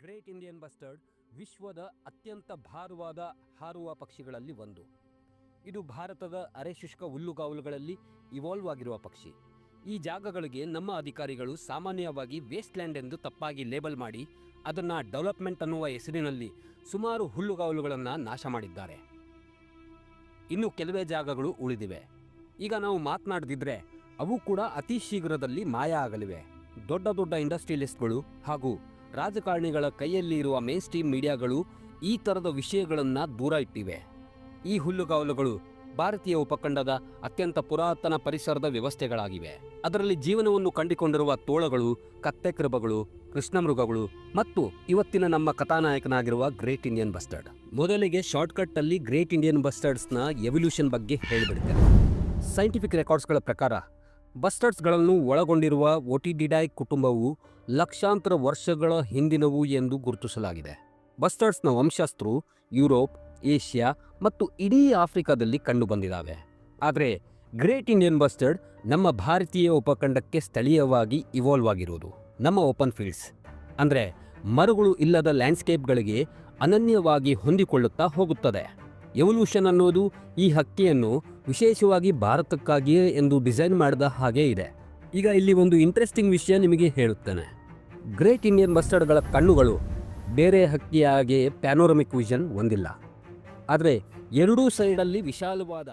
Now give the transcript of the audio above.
Great Indian bustard ವಿಶ್ವದ ಅತ್ಯಂತ ಭಾರವಾದ ಹಾರುವ ಪಕ್ಷಿಗಳಲ್ಲಿ ಒಂದು. ಇದು ಭಾರತದ ಅರೆಶುಷ್ಕ ಹುಲ್ಲುಗಾವಲುಗಳಲ್ಲಿ ಇವಾಲ್ವ್ ಆಗಿರುವ ಪಕ್ಷಿ. ಈ ಜಾಗಗಳಿಗೆ ನಮ್ಮ ಅಧಿಕಾರಿಗಳು ಸಾಮಾನ್ಯವಾಗಿ ವೇಸ್ಟ್ಲ್ಯಾಂಡ್ ಎಂದು ತಪ್ಪಾಗಿ ಲೇಬಲ್ ಮಾಡಿ ಅದನ್ನು ಡೆವಲಪ್ಮೆಂಟ್ ಅನ್ನುವ ಹೆಸರಿನಲ್ಲಿ ಸುಮಾರು ಹುಲ್ಲುಗಾವಲುಗಳನ್ನು ನಾಶ ಮಾಡಿದ್ದಾರೆ. ಇನ್ನು ಕೆಲವೇ ಜಾಗಗಳು ಉಳಿದಿವೆ. ಈಗ ನಾವು ಮಾತನಾಡದಿದ್ದರೆ ಅವು ಕೂಡ ಅತಿ ಶೀಘ್ರದಲ್ಲಿ ಮಾಯ ಆಗಲಿವೆ. ದೊಡ್ಡ ದೊಡ್ಡ ಇಂಡಸ್ಟ್ರಿಯಲಿಸ್ಟ್ಗಳು ಹಾಗೂ ರಾಜಕಾರಣಿಗಳ ಕೈಯಲ್ಲಿ ಇರುವ ಮೇನ್ ಸ್ಟ್ರೀಮ್ ಮೀಡಿಯಾಗಳು ಈ ಥರದ ವಿಷಯಗಳನ್ನು ದೂರ ಇಟ್ಟಿವೆ. ಈ ಹುಲ್ಲುಗಾವಲುಗಳು ಭಾರತೀಯ ಉಪಖಂಡದ ಅತ್ಯಂತ ಪುರಾತನ ಪರಿಸರದ ವ್ಯವಸ್ಥೆಗಳಾಗಿವೆ. ಅದರಲ್ಲಿ ಜೀವನವನ್ನು ಕಂಡುಕೊಂಡಿರುವ ತೋಳಗಳು ಕತ್ತೆಕೃಬಗಳು ಕೃಷ್ಣಮೃಗಗಳು ಮತ್ತು ಇವತ್ತಿನ ನಮ್ಮ ಕಥಾನಾಯಕನಾಗಿರುವ ಗ್ರೇಟ್ ಇಂಡಿಯನ್ ಬಸ್ಟರ್ಡ್. ಮೊದಲಿಗೆ ಶಾರ್ಟ್ಕಟ್ ಅಲ್ಲಿ ಗ್ರೇಟ್ ಇಂಡಿಯನ್ ಬಸ್ಟರ್ಡ್ಸ್ನ ಎವಲ್ಯೂಷನ್ ಬಗ್ಗೆ ಹೇಳಿಬಿಡ್ತೇನೆ. ಸೈಂಟಿಫಿಕ್ ರೆಕಾರ್ಡ್ಸ್ಗಳ ಪ್ರಕಾರ ಬಸ್ಟರ್ಡ್ಸ್ಗಳನ್ನು ಒಳಗೊಂಡಿರುವ ಒಟಿಡಿಡಾಯ್ ಕುಟುಂಬವು ಲಕ್ಷಾಂತರ ವರ್ಷಗಳ ಹಿಂದಿನವು ಎಂದು ಗುರುತಿಸಲಾಗಿದೆ. ಬಸ್ಟರ್ಸ್ನ ವಂಶಸ್ಥರು ಯುರೋಪ್, ಏಷ್ಯಾ ಮತ್ತು ಇಡೀ ಆಫ್ರಿಕಾದಲ್ಲಿ ಕಂಡುಬಂದಿದ್ದಾವೆ ಆದರೆ ಗ್ರೇಟ್ ಇಂಡಿಯನ್ ಬಸ್ಟರ್ಡ್ ನಮ್ಮ ಭಾರತೀಯ ಉಪಖಂಡಕ್ಕೆ ಸ್ಥಳೀಯವಾಗಿ ಇವಾಲ್ವ್ ಆಗಿರುವುದು ನಮ್ಮ ಓಪನ್ ಫೀಲ್ಡ್ಸ್. ಅಂದರೆ ಮರುಗಳು ಇಲ್ಲದ ಲ್ಯಾಂಡ್ಸ್ಕೇಪ್ಗಳಿಗೆ ಅನನ್ಯವಾಗಿ ಹೊಂದಿಕೊಳ್ಳುತ್ತಾ ಹೋಗುತ್ತದೆ. ಎವಲ್ಯೂಷನ್ ಅನ್ನೋದು ಈ ಹಕ್ಕಿಯನ್ನು ವಿಶೇಷವಾಗಿ ಭಾರತಕ್ಕಾಗಿಯೇ ಎಂದು ಡಿಸೈನ್ ಮಾಡಿದ ಹಾಗೆ ಇದೆ. ಈಗ ಇಲ್ಲಿ ಒಂದು ಇಂಟ್ರೆಸ್ಟಿಂಗ್ ವಿಷಯ ನಿಮಗೆ ಹೇಳುತ್ತೇನೆ. ಗ್ರೇಟ್ ಇಂಡಿಯನ್ ಮಸ್ಟರ್ಡ್ಗಳ ಕಣ್ಣುಗಳು ಬೇರೆ ಹಕ್ಕಿಯಾಗೆ ಪ್ಯಾನೋರಮಿಕ್ ವಿಷನ್ ಹೊಂದಿಲ್ಲ. ಆದರೆ ಎರಡೂ ಸೈಡಲ್ಲಿ ವಿಶಾಲವಾದ